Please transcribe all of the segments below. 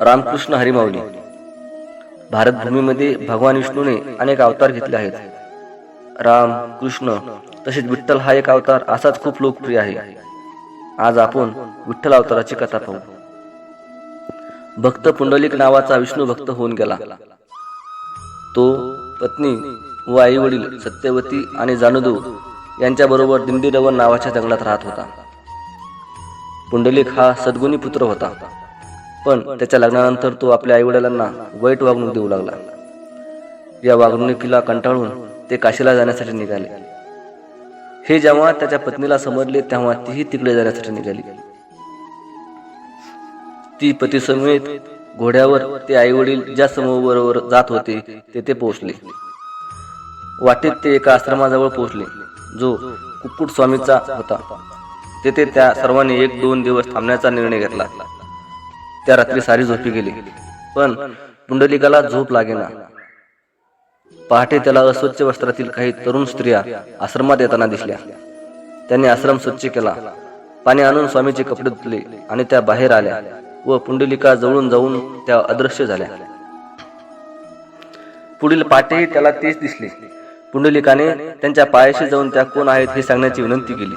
रामकृष्ण हरिमावली भारतभूमीमध्ये भगवान विष्णूने अनेक अवतार घेतले आहेत. राम कृष्ण तसेच विठ्ठल हा एक अवतार असाच खूप लोकप्रिय आहे. आज आपण विठ्ठल अवताराची कथा पाहू. भक्त पुंडलिक नावाचा विष्णू भक्त होऊन गेला. तो पत्नी व आई वडील सत्यवती आणि जानूदेव यांच्याबरोबर दिंडीरवन नावाच्या जंगलात राहत होता. पुंडलिक हा सद्गुणी पुत्र होता. पण त्याच्या लग्नानंतर तो आपल्या आईवडिलांना वाईट वागणूक देऊ लागला. या वागणुकीला कंटाळून ते काशीला जाण्यासाठी निघाले. हे जेव्हा त्याच्या पत्नीला समजले तेव्हा तीही तिकडे जाण्यासाठी निघाली. ती पतीसमेत घोड्यावर ते आईवडील ज्या समूहाबरोबर जात होते तेथे पोहोचले. वाटेत ते एका आश्रमाजवळ पोहोचले जो कुक्कुट स्वामीचा होता. तेथे त्या सर्वांनी एक दोन दिवस थांबण्याचा निर्णय घेतला. त्या रात्री सारी झोपी गेली. पण पुंडलिकाला झोप लागेना. पहाटे त्याला अस्वच्छ वस्त्रातील काही तरुण स्त्रिया आश्रमात येताना दिसल्या. त्यांनी आश्रम स्वच्छ केला. पाणी आणून स्वामीचे कपडे धुतले आणि त्या बाहेर आल्या व पुंडलिका जवळून जाऊन त्या अदृश्य झाल्या. पुढील पाठेही त्याला तेच दिसले. पुंडलिकाने त्यांच्या पायाशी जाऊन त्या कोण आहेत हे सांगण्याची विनंती केली.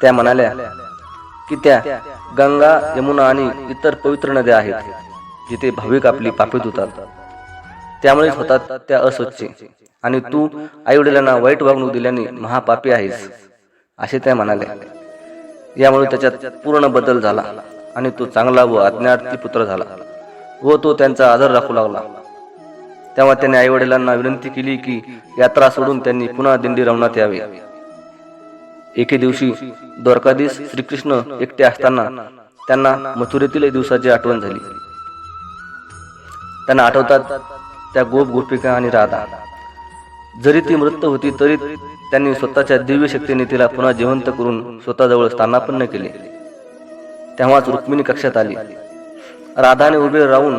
त्या म्हणाल्या की त्या गंगा यमुना आणि इतर पवित्र नद्या आहेत जिथे भाविक आपली पापी धुतात. त्यामुळे होतात त्या अस्वच्छ आणि तू आई वडिलांना वाईट वागणूक दिल्याने महापापी आहेस असे त्या म्हणाले यामुळे त्याच्यात पूर्ण बदल झाला आणि तो चांगला व अज्ञार्थी पुत्र झाला व तो त्यांचा आदर राखू लागला. तेव्हा त्याने आई वडिलांना विनंती केली की यात्रा सोडून त्यांनी पुन्हा दिंडी रवणात यावी. एके दिवशी द्वारकाधीश श्रीकृष्ण एकटे असताना त्यांना मथुरेतील दिवसाची आठवण झाली. त्यांना आठवतात त्या गोप गोपिका आणि राधा. जरी ती मृत होती तरी त्यांनी स्वतःच्या दिव्य शक्तीने तिला पुन्हा जिवंत करून स्वतःजवळ स्थानापन्न केले. तेव्हाच रुक्मिणी कक्षात आली. राधाने उभे राहून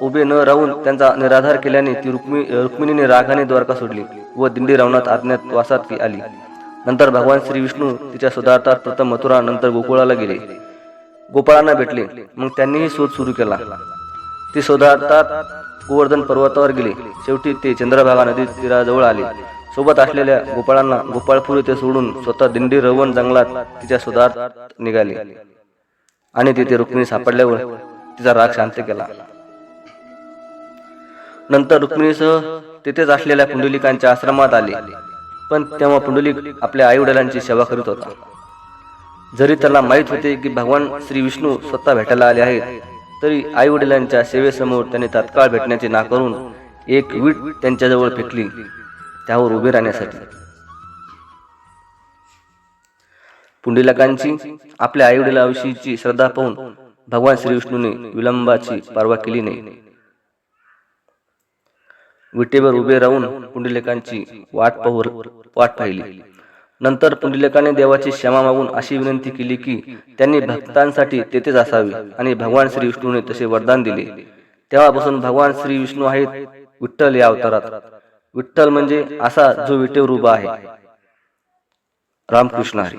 उभे न राहून त्यांचा निराधार केल्याने ती रुक्मी रुक्मिणीने रागाने द्वारका सोडली व दिंडी रावणात अज्ञातवासात आली. नंतर भगवान श्री विष्णू तिच्या सुधारतात प्रथम मथुरा नंतर गोकुळाला गेले. गोपाळांना भेटले. मग त्यांनीही शोध सुरू केला. ते शोधार्थात गोवर्धन पर्वतावर गेले. शेवटी ते चंद्रभागा नदी तीराजवळ आले. सोबत असलेल्या गोपाळांना गोपाळपूर येथे सोडून स्वतः दिंडी रवण जंगलात तिच्या शोधार्थ निघाले. आणि तिथे रुक्मिणी सापडल्यावर तिचा राग शांत केला. नंतर रुक्मिणीसह तिथेच असलेल्या पुंडलिकांच्या आश्रमात आले. पण तेव्हा पुंडलिक आपल्या आई वडिलांची सेवा करीत होता. जरी त्याला माहीत होते की भगवान श्री विष्णू स्वतः भेटायला आले आहेत तरी आई वडिलांच्या सेवेसमोर त्याने तात्काळ भेटण्याचे नाकारून एक वीट त्यांच्याजवळ फेकली त्यावर उभे राहण्यासाठी. पुंडलिकांची आपल्या आई वडिलाविषयीची श्रद्धा पाहून भगवान श्री विष्णूने विलंबाची पर्वा केली नाही. विटेवर उभे राहून पुंडलिकांची वाट पाहू वाट पाहिली. नंतर पुंडलिकाने देवाची क्षमा मागून अशी विनंती केली की त्यांनी भक्तांसाठी तेथेच असावे आणि भगवान श्री विष्णूने तसे वरदान दिले. तेव्हापासून भगवान श्री विष्णू आहेत विठ्ठल या अवतारात. विठ्ठल म्हणजे असा जो विटेवर उभा आहे. रामकृष्ण हरी.